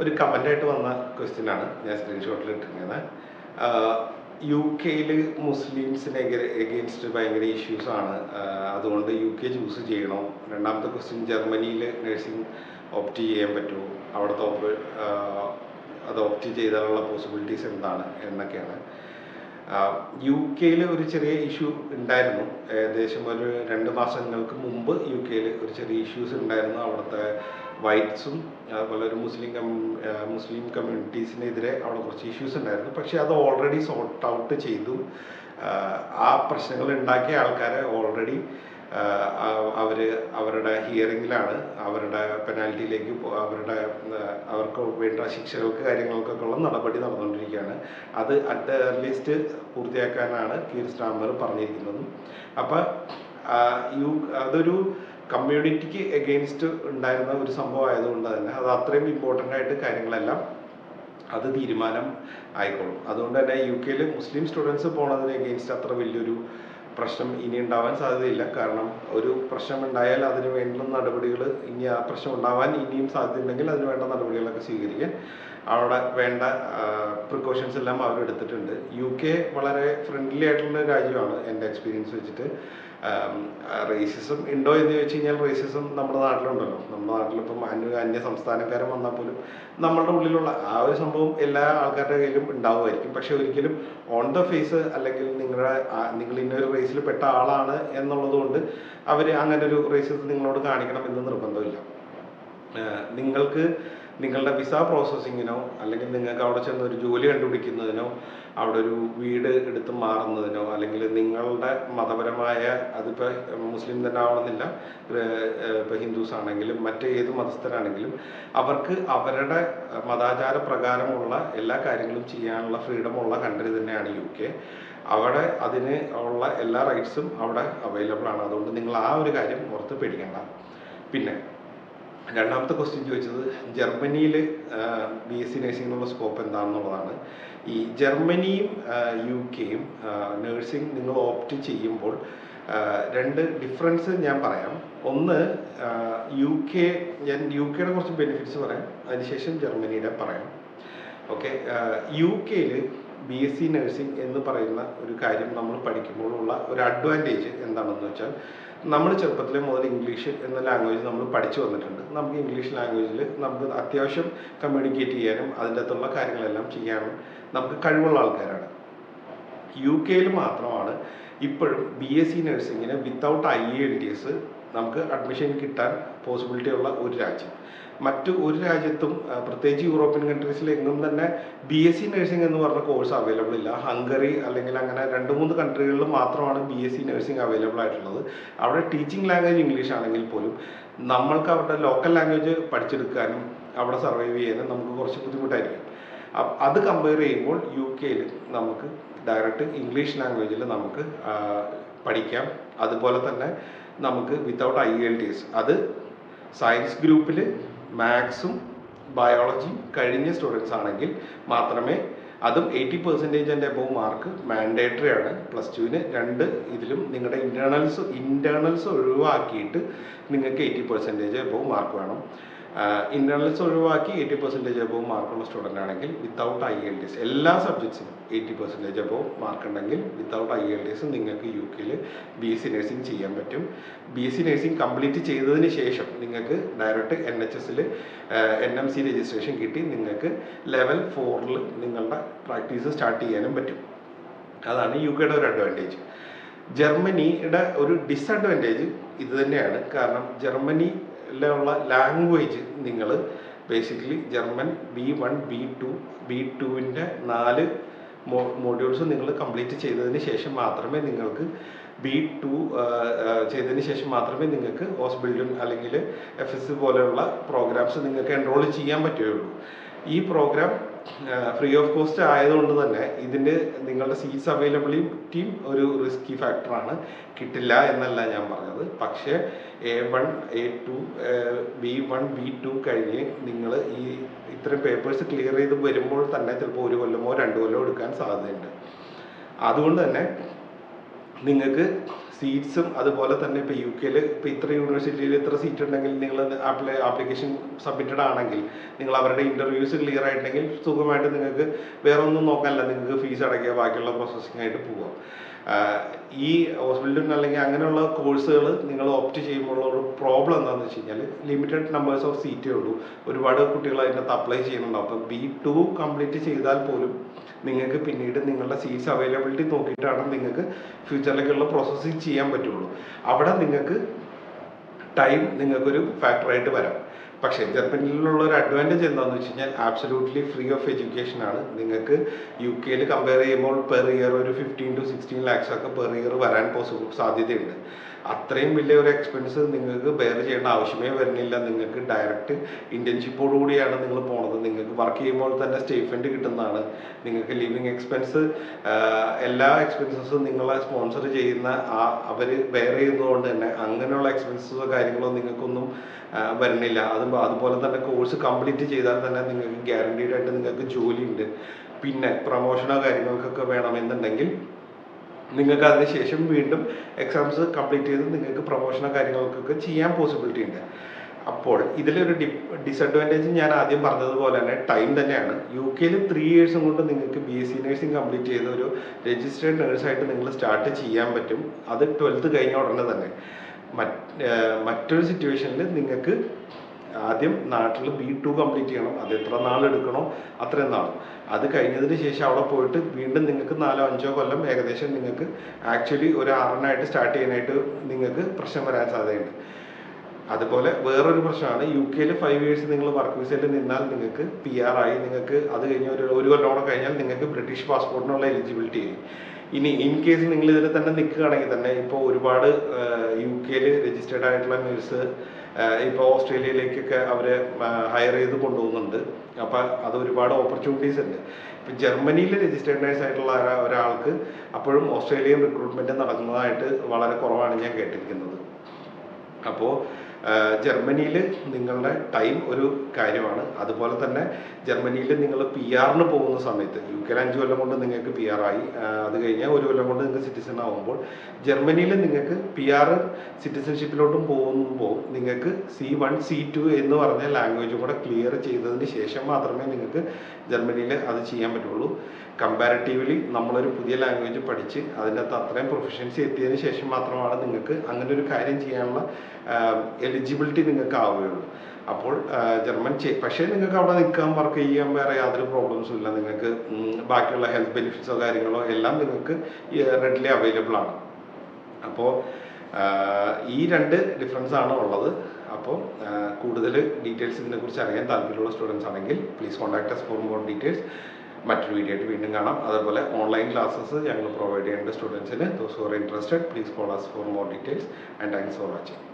ഒരു കമന്റായിട്ട് വന്ന ക്വസ്റ്റ്യനാണ് ഞാൻ സ്ക്രീൻഷോട്ടിൽ ഇട്ടിരിക്കുന്നത്. യു കെയിൽ മുസ്ലിംസിന് എഗെയിൻസ്റ്റ് ഭയങ്കര ഇഷ്യൂസ് ആണ്. അതുകൊണ്ട് യു കെ ചൂസ് ചെയ്യണോ. രണ്ടാമത്തെ ക്വസ്റ്റ്യൻ ജർമ്മനിയിൽ നഴ്സിംഗ് ഓപ്റ്റ് ചെയ്യാൻ പറ്റുമോ അവിടുത്തെ അത് ഓപ്റ്റ് ചെയ്താലുള്ള പോസിബിലിറ്റീസ് എന്താണ് എന്നൊക്കെയാണ്. യു കെയിൽ ഒരു ചെറിയ ഇഷ്യൂ ഉണ്ടായിരുന്നു. ഏകദേശം ഒരു രണ്ട് മാസങ്ങൾക്ക് മുമ്പ് യു കെയിൽ ഒരു ചെറിയ ഇഷ്യൂസ് ഉണ്ടായിരുന്നു. അവിടുത്തെ വൈറ്റ്സും അതുപോലെ ഒരു മുസ്ലിം കമ്മ്യൂ മുസ്ലിം കമ്മ്യൂണിറ്റീസിനെതിരെ അവിടെ കുറച്ച് ഇഷ്യൂസ് ഉണ്ടായിരുന്നു. പക്ഷേ അത് ഓൾറെഡി സോർട്ട് ഔട്ട് ചെയ്തു. ആ പ്രശ്നങ്ങൾ ഉണ്ടാക്കിയ ആൾക്കാരെ ഓൾറെഡി അവർ അവരുടെ ഹിയറിങ്ങിലാണ് അവരുടെ പെനാൽറ്റിയിലേക്ക് അവരുടെ അവർക്ക് വേണ്ട ശിക്ഷകൾക്ക് കാര്യങ്ങൾക്കൊക്കെ ഉള്ള നടപടി നടന്നുകൊണ്ടിരിക്കുകയാണ്. അത് അറ്റ് ദ ഏർലിയസ്റ്റ് പൂർത്തിയാക്കാനാണ് കീർ സ്റ്റാമർ പറഞ്ഞിരിക്കുന്നത്. അപ്പം യു അതൊരു കമ്മ്യൂണിറ്റിക്ക് എഗെയിൻസ്റ്റ് ഉണ്ടായിരുന്ന ഒരു സംഭവം ആയതുകൊണ്ട് തന്നെ അത് അത്രയും ഇമ്പോർട്ടന്റ് ആയിട്ട് കാര്യങ്ങളെല്ലാം അത് തീരുമാനം ആയിക്കോളും. അതുകൊണ്ട് തന്നെ യു കെയിൽ മുസ്ലിം സ്റ്റുഡൻസ് പോണതിന് എഗെയിൻസ്റ്റ് അത്ര വലിയൊരു പ്രശ്നം ഇനി ഉണ്ടാവാൻ സാധ്യതയില്ല. കാരണം ഒരു പ്രശ്നം ഉണ്ടായാൽ അതിന് വേണ്ട നടപടികൾ ഇനി ആ പ്രശ്നം ഉണ്ടാവാൻ ഇനിയും സാധ്യതയുണ്ടെങ്കിൽ അതിന് വേണ്ട നടപടികളൊക്കെ സ്വീകരിക്കാൻ. അവിടെ വേണ്ട പ്രിക്കോഷൻസ് എല്ലാം അവർ എടുത്തിട്ടുണ്ട്. യു കെ വളരെ ഫ്രണ്ട്ലി ആയിട്ടുള്ള രാജ്യമാണ് എന്റെ എക്സ്പീരിയൻസ് വെച്ചിട്ട്. റേസിസം ഉണ്ടോ എന്ന് ചോദിച്ചു കഴിഞ്ഞാൽ റേസിസം നമ്മുടെ നാട്ടിലുണ്ടല്ലോ. നമ്മുടെ നാട്ടിലിപ്പം അന്യ അന്യ സംസ്ഥാനക്കാരൻ വന്നാൽ പോലും നമ്മളുടെ ഉള്ളിലുള്ള ആ ഒരു സംഭവം എല്ലാ ആൾക്കാരുടെ കയ്യിലും ഉണ്ടാവുമായിരിക്കും. പക്ഷെ ഒരിക്കലും ഓൺ ദ ഫേസ് അല്ലെങ്കിൽ നിങ്ങളുടെ നിങ്ങൾ ഇന്നൊരു റേസിൽ പെട്ട ആളാണ് എന്നുള്ളത് കൊണ്ട് അവർ അങ്ങനെ ഒരു റേസിസം നിങ്ങളോട് കാണിക്കണം എന്ന് നിർബന്ധമില്ല. നിങ്ങൾക്ക് നിങ്ങളുടെ വിസ പ്രോസസ്സിങ്ങിനോ അല്ലെങ്കിൽ നിങ്ങൾക്ക് അവിടെ ചെന്ന് ഒരു ജോലി കണ്ടുപിടിക്കുന്നതിനോ അവിടെ ഒരു വീട് എടുത്ത് മാറുന്നതിനോ അല്ലെങ്കിൽ നിങ്ങളുടെ മതപരമായ അതിപ്പോൾ മുസ്ലിം തന്നെ ആവണമെന്നില്ല ഇപ്പോൾ ഹിന്ദുസ് ആണെങ്കിലും മറ്റ് ഏത് മതസ്ഥരാണെങ്കിലും അവർക്ക് അവരുടെ മതാചാര പ്രകാരമുള്ള എല്ലാ കാര്യങ്ങളും ചെയ്യാനുള്ള ഫ്രീഡം ഉള്ള കൺട്രി തന്നെയാണ് യു കെ അവിടെ അതിന് ഉള്ള എല്ലാ റൈറ്റ്സും അവിടെ അവൈലബിൾ ആണ്. അതുകൊണ്ട് നിങ്ങൾ ആ ഒരു കാര്യം ഓർത്ത് പേടിക്കേണ്ട. പിന്നെ രണ്ടാമത്തെ ക്വസ്റ്റ്യൻ ചോദിച്ചത് ജർമ്മനിയിൽ ബി എസ് സി നഴ്സിംഗിനുള്ള സ്കോപ്പ് എന്താണെന്നുള്ളതാണ്. ഈ ജർമ്മനിയും യു കെയും നഴ്സിംഗ് നിങ്ങൾ ഓപ്റ്റ് ചെയ്യുമ്പോൾ രണ്ട് ഡിഫറൻസ് ഞാൻ പറയാം. ഒന്ന് യു കെ ഞാൻ യു കെയുടെ കുറച്ച് ബെനിഫിറ്റ്സ് പറയാം. അതിനുശേഷം ജർമ്മനിയുടെ പറയാം. ഓക്കെ യു കെയിൽ ബി എസ് സി നഴ്സിംഗ് എന്ന് പറയുന്ന ഒരു കാര്യം നമ്മൾ പഠിക്കുമ്പോഴുള്ള ഒരു അഡ്വാന്റേജ് എന്താണെന്ന് വെച്ചാൽ നമ്മൾ ചെറുപ്പത്തിലെ മുതൽ ഇംഗ്ലീഷ് എന്ന ലാംഗ്വേജ് നമ്മൾ പഠിച്ചു വന്നിട്ടുണ്ട്. നമുക്ക് ഇംഗ്ലീഷ് ലാംഗ്വേജിൽ നമുക്ക് അത്യാവശ്യം കമ്മ്യൂണിക്കേറ്റ് ചെയ്യാനും അതിന്റെ അകത്തുള്ള കാര്യങ്ങളെല്ലാം ചെയ്യാനും നമുക്ക് കഴിവുള്ള ആൾക്കാരാണ്. യു കെയിൽ മാത്രമാണ് ഇപ്പോഴും B S C നഴ്സിങ്ങിന് without I L T S നമുക്ക് അഡ്മിഷൻ കിട്ടാൻ പോസിബിലിറ്റി ഉള്ള ഒരു രാജ്യം. മറ്റു ഒരു രാജ്യത്തും പ്രത്യേകിച്ച് യൂറോപ്യൻ കൺട്രീസിൽ എങ്ങും തന്നെ ബി എസ് സി നഴ്സിംഗ് എന്ന് പറഞ്ഞ കോഴ്സ് അവൈലബിൾ ഇല്ല. ഹംഗറി അല്ലെങ്കിൽ അങ്ങനെ രണ്ട് മൂന്ന് കൺട്രികളിൽ മാത്രമാണ് B S C nursing available ആയിട്ടുള്ളത്. അവിടെ ടീച്ചിങ് ലാംഗ്വേജ് ഇംഗ്ലീഷ് ആണെങ്കിൽ പോലും നമ്മൾക്ക് അവരുടെ ലോക്കൽ ലാംഗ്വേജ് പഠിച്ചെടുക്കാനും അവിടെ സർവൈവ് ചെയ്യാനും നമുക്ക് കുറച്ച് ബുദ്ധിമുട്ടായിരിക്കും. അത് കമ്പയർ ചെയ്യുമ്പോൾ യു കെയിൽ നമുക്ക് ഡയറക്റ്റ് ഇംഗ്ലീഷ് ലാംഗ്വേജിൽ നമുക്ക് പഠിക്കാം. അതുപോലെ തന്നെ നമുക്ക് without I L T S അത് സയൻസ് ഗ്രൂപ്പിൽ മാത്സും ബയോളജിയും കഴിഞ്ഞ സ്റ്റുഡൻസ് ആണെങ്കിൽ മാത്രമേ അതും eighty percentage and above mark mandatory ആണ്. പ്ലസ് ടുവിന് രണ്ട് ഇതിലും നിങ്ങളുടെ ഇന്റേർണൽസ് ഇന്റേർണൽസ് ഒഴിവാക്കിയിട്ട് നിങ്ങൾക്ക് എയ്റ്റി പെർസെന്റേജ് എബോവ് മാർക്ക് വേണം. ഇന്റേർണൽസ് ഒഴിവാക്കി എയ്റ്റി പെർസെന്റേജ് അബോവ് മാർക്കുള്ള സ്റ്റുഡന്റ് ആണെങ്കിൽ without I L T S എല്ലാ സബ്ജക്ട്സിനും എയ്റ്റി പെർസെന്റേജ് അബോവ് മാർക്ക് ഉണ്ടെങ്കിൽ വിത്തൗട്ട് ഐ എൽ ടി നിങ്ങൾക്ക് യു കെയിൽ ബി എസ് സി നഴ്സിംഗ് ചെയ്യാൻ പറ്റും. B S C nursing complete ചെയ്തതിന് ശേഷം നിങ്ങൾക്ക് ഡയറക്റ്റ് എൻ എച്ച് എസിൽ എൻ എം സി രജിസ്ട്രേഷൻ കിട്ടി. നിങ്ങൾക്ക് ലെവൽ ഫോറിൽ നിങ്ങളുടെ പ്രാക്ടീസ് സ്റ്റാർട്ട് ചെയ്യാനും പറ്റും. അതാണ് യു കെയുടെ ഒരു അഡ്വാന്റേജ് ജർമ്മനിയുടെ ഒരു ഡിസഡ്വാന്റേജ് ഇത് തന്നെയാണ്. കാരണം ജർമ്മനിയിലുള്ള ലാംഗ്വേജ് നിങ്ങൾ basically German B one B two B ടുവിന്റെ നാല് മോ മോഡ്യൂൾസ് നിങ്ങൾ കംപ്ലീറ്റ് ചെയ്തതിന് ശേഷം മാത്രമേ നിങ്ങൾക്ക് ബി ടു ചെയ്തതിന് ശേഷം മാത്രമേ നിങ്ങൾക്ക് ഹോസ്പിറ്റലും അല്ലെങ്കിൽ എഫ് എസ് പോലെയുള്ള പ്രോഗ്രാംസ് നിങ്ങൾക്ക് എൻറോൾ ചെയ്യാൻ പറ്റുകയുള്ളൂ. ഈ പ്രോഗ്രാം ഫ്രീ ഓഫ് കോസ്റ്റ് ആയതുകൊണ്ട് തന്നെ ഇതിന് നിങ്ങളുടെ സീറ്റ്സ് അവൈലബിലിറ്റിയും ഒരു റിസ്കി ഫാക്ടറാണ് കിട്ടില്ല എന്നല്ല ഞാൻ പറഞ്ഞത്. പക്ഷേ A one A two B one B two കഴിഞ്ഞ് നിങ്ങൾ ഈ ഇത്രയും പേപ്പേഴ്സ് ക്ലിയർ ചെയ്ത് വരുമ്പോൾ തന്നെ ചിലപ്പോൾ ഒരു കൊല്ലമോ രണ്ട് കൊല്ലമോ എടുക്കാൻ സാധ്യതയുണ്ട്. അതുകൊണ്ട് തന്നെ നിങ്ങൾക്ക് സീറ്റ്സും അതുപോലെ തന്നെ ഇപ്പോൾ യു കെയിൽ ഇപ്പോൾ ഇത്ര യൂണിവേഴ്സിറ്റിയിൽ ഇത്ര സീറ്റ് ഉണ്ടെങ്കിൽ നിങ്ങൾ അപ്ലൈ ആപ്ലിക്കേഷൻ സബ്മിറ്റഡ് ആണെങ്കിൽ നിങ്ങൾ അവരുടെ ഇന്റർവ്യൂസ് ക്ലിയർ ആയിട്ടുണ്ടെങ്കിൽ സുഖമായിട്ട് നിങ്ങൾക്ക് വേറെ ഒന്നും നോക്കാനില്ല നിങ്ങൾക്ക് ഫീസ് അടയ്ക്കുക ബാക്കിയുള്ള പ്രോസസ്സിംഗ് ആയിട്ട് പോവാം. ഈ ഹോസ്പിറ്റലിൽ അല്ലെങ്കിൽ അങ്ങനെയുള്ള കോഴ്സുകൾ നിങ്ങൾ ഓപ്റ്റ് ചെയ്യുമ്പോൾ ഒരു പ്രോബ്ലം എന്താണെന്ന് വെച്ച് കഴിഞ്ഞാൽ ലിമിറ്റഡ് നമ്പേഴ്സ് ഓഫ് സീറ്റേ ഉള്ളൂ. ഒരുപാട് കുട്ടികൾ അതിനകത്ത് അപ്ലൈ ചെയ്യുന്നുണ്ടാവും അപ്പോൾ ബി ടു കംപ്ലീറ്റ് ചെയ്താൽ പോലും നിങ്ങൾക്ക് പിന്നീട് നിങ്ങളുടെ സീറ്റ്സ് അവൈലബിലിറ്റി നോക്കിയിട്ടാണ് നിങ്ങൾക്ക് ഫ്യൂച്ചറിലേക്കുള്ള പ്രോസസ്സിങ് ചെയ്യാൻ പറ്റുള്ളൂ. അവിടെ നിങ്ങൾക്ക് ടൈം നിങ്ങൾക്കൊരു ഫാക്ടറായിട്ട് വരാം. പക്ഷേ ജർമ്മനിയിലുള്ള ഒരു അഡ്വാന്റേജ് എന്താണെന്ന് വെച്ച് കഴിഞ്ഞാൽ ആബ്സലൂട്ട്ലി ഫ്രീ ഓഫ് എഡ്യൂക്കേഷൻ ആണ്. നിങ്ങൾക്ക് യു കെയിൽ കമ്പയർ ചെയ്യുമ്പോൾ പെർ ഇയർ ഒരു ഫിഫ്റ്റീൻ ടു സിക്സ്റ്റീൻ ലാക്സ് ഒക്കെ പെർ ഇയർ വരാൻ പോസിബിൾ സാധ്യതയുണ്ട്. അത്രയും വലിയ ഒരു എക്സ്പെൻസ് നിങ്ങൾക്ക് ബെയർ ചെയ്യേണ്ട ആവശ്യമേ വരുന്നില്ല. നിങ്ങൾക്ക് ഡയറക്റ്റ് ഇന്റേൺഷിപ്പോടു കൂടിയാണ് നിങ്ങൾ പോണത്. നിങ്ങൾക്ക് വർക്ക് ചെയ്യുമ്പോൾ തന്നെ സ്റ്റേഫൻഡ് കിട്ടുന്നതാണ്. നിങ്ങൾക്ക് ലിവിങ് എക്സ്പെൻസ് എല്ലാ എക്സ്പെൻസസും നിങ്ങളെ സ്പോൺസർ ചെയ്യുന്ന ആ അവർ ബെയർ ചെയ്യുന്നതുകൊണ്ട് തന്നെ അങ്ങനെയുള്ള എക്സ്പെൻസസോ കാര്യങ്ങളോ നിങ്ങൾക്കൊന്നും വരുന്നില്ല. അത് അതുപോലെ തന്നെ കോഴ്സ് കംപ്ലീറ്റ് ചെയ്താൽ തന്നെ നിങ്ങൾക്ക് ഗ്യാരണ്ടീഡ് ആയിട്ട് നിങ്ങൾക്ക് ജോലി ഉണ്ട് പിന്നെ പ്രൊമോഷനോ കാര്യങ്ങൾക്കൊക്കെ വേണമെന്നുണ്ടെങ്കിൽ നിങ്ങൾക്ക് അതിനുശേഷം വീണ്ടും എക്സാംസ് കംപ്ലീറ്റ് ചെയ്ത് നിങ്ങൾക്ക് പ്രൊമോഷനോ കാര്യങ്ങൾക്കൊക്കെ ചെയ്യാൻ പോസിബിലിറ്റി ഉണ്ട്. അപ്പോൾ ഇതിലൊരു ഡി ഡിസഡ്വാന്റേജ് ഞാൻ ആദ്യം പറഞ്ഞതുപോലെ തന്നെ ടൈം തന്നെയാണ്. യു കെയിൽ ത്രീ ഇയേഴ്സും കൊണ്ട് നിങ്ങൾക്ക് B S C nursing complete ചെയ്ത ഒരു രജിസ്റ്റേഡ് നേഴ്സായിട്ട് നിങ്ങൾ സ്റ്റാർട്ട് ചെയ്യാൻ പറ്റും. അത് ട്വൽത്ത് കഴിഞ്ഞ ഉടനെ തന്നെ. മറ്റൊരു സിറ്റുവേഷനിൽ നിങ്ങൾക്ക് ആദ്യം നാട്ടിൽ ബി ടു കംപ്ലീറ്റ് ചെയ്യണം. അത് എത്ര നാളെടുക്കണോ അത്രയും നാൾ അത് കഴിഞ്ഞതിന് ശേഷം അവിടെ പോയിട്ട് വീണ്ടും നിങ്ങൾക്ക് നാലോ അഞ്ചോ കൊല്ലം ഏകദേശം നിങ്ങൾക്ക് ആക്ച്വലി ഒരു ആറെണ്ണമായിട്ട് സ്റ്റാർട്ട് ചെയ്യാനായിട്ട് നിങ്ങൾക്ക് പ്രശ്നം വരാൻ സാധ്യതയുണ്ട്. അതുപോലെ വേറൊരു പ്രശ്നമാണ്. യു കെയിൽ ഫൈവ് ഇയേഴ്സ് നിങ്ങൾ വർക്ക് വിസയിൽ നിന്നാൽ നിങ്ങൾക്ക് പി ആർ ആയി നിങ്ങൾക്ക് അത് കഴിഞ്ഞ് ഒരു ഒരു കൊല്ലം കൂടെ കഴിഞ്ഞാൽ നിങ്ങൾക്ക് ബ്രിട്ടീഷ് പാസ്പോർട്ടിനുള്ള എലിജിബിലിറ്റി ആയി. ഇനി ഇൻ കേസ് നിങ്ങൾ ഇതിൽ തന്നെ നിൽക്കുകയാണെങ്കിൽ തന്നെ ഇപ്പോൾ ഒരുപാട് യു കെയിൽ രജിസ്റ്റേർഡ് ആയിട്ടുള്ള മ്യൂസ് ഇപ്പോൾ ഓസ്ട്രേലിയയിലേക്കൊക്കെ അവരെ ഹയർ ചെയ്ത് കൊണ്ടുപോകുന്നുണ്ട്. അപ്പം അത് ഒരുപാട് ഓപ്പർച്യൂണിറ്റീസ് ഉണ്ട്. ഇപ്പം ജർമ്മനിയിൽ രജിസ്റ്റേർഡ് നേഴ്സ് ആയിട്ടുള്ള ഒരാൾക്ക് അപ്പോഴും ഓസ്ട്രേലിയൻ റിക്രൂട്ട്മെന്റ് നടക്കുന്നതായിട്ട് വളരെ കുറവാണ് ഞാൻ കേട്ടിരിക്കുന്നത്. അപ്പോൾ ജർമ്മനിയിൽ നിങ്ങളുടെ ടൈം ഒരു കാര്യമാണ്. അതുപോലെ തന്നെ ജർമ്മനിയിൽ നിങ്ങൾ പി ആറിന് പോകുന്ന സമയത്ത് യു കെയിൽ അഞ്ച് കൊല്ലം കൊണ്ട് നിങ്ങൾക്ക് പി ആർ ആയി. അത് കഴിഞ്ഞാൽ ഒരു കൊല്ലം കൊണ്ട് നിങ്ങൾക്ക് സിറ്റിസൺ ആവുമ്പോൾ ജർമ്മനിയിൽ നിങ്ങൾക്ക് പി ആർ സിറ്റിസൺഷിപ്പിലോട്ടും പോകുമ്പോൾ നിങ്ങൾക്ക് സി വൺ സി ടു എന്ന് പറഞ്ഞ ലാംഗ്വേജും കൂടെ ക്ലിയർ ചെയ്തതിന് ശേഷം മാത്രമേ നിങ്ങൾക്ക് ജർമ്മനിയിൽ അത് ചെയ്യാൻ പറ്റുള്ളൂ. കമ്പാരിറ്റീവ്ലി നമ്മളൊരു പുതിയ ലാംഗ്വേജ് പഠിച്ച് അതിന്റെ അകത്ത് അത്രയും പ്രൊഫഷൻസി എത്തിയതിന് ശേഷം മാത്രമാണ് നിങ്ങൾക്ക് അങ്ങനെ ഒരു കാര്യം ചെയ്യാനുള്ള എലിജിബിലിറ്റി നിങ്ങൾക്ക് ആവുകയുള്ളൂ അപ്പോൾ ജർമ്മൻ ചെയ് പക്ഷേ നിങ്ങൾക്ക് അവിടെ നിൽക്കാൻ വർക്ക് ചെയ്യാൻ വേറെ യാതൊരു പ്രോബ്ലംസും ഇല്ല. നിങ്ങൾക്ക് ബാക്കിയുള്ള ഹെൽത്ത് ബെനിഫിറ്റ്സോ കാര്യങ്ങളോ എല്ലാം നിങ്ങൾക്ക് റെഡിലി അവൈലബിൾ ആണ്. അപ്പോൾ ഈ രണ്ട് ഡിഫറൻസ് ആണ് ഉള്ളത്. അപ്പോൾ കൂടുതൽ ഡീറ്റെയിൽസ് ഇതിനെക്കുറിച്ച് അറിയാൻ താല്പര്യമുള്ള സ്റ്റുഡൻസ് ആണെങ്കിൽ please contact us for more details മറ്റൊരു വീഡിയോ ആയിട്ട് വീണ്ടും കാണാം. അതേപോലെ ഓൺലൈൻ ക്ലാസ്സസ് ഞങ്ങൾ പ്രൊവൈഡ് ചെയ്യുന്നുണ്ട് സ്റ്റുഡൻസിന് those who are interested please call us for more details and thanks for watching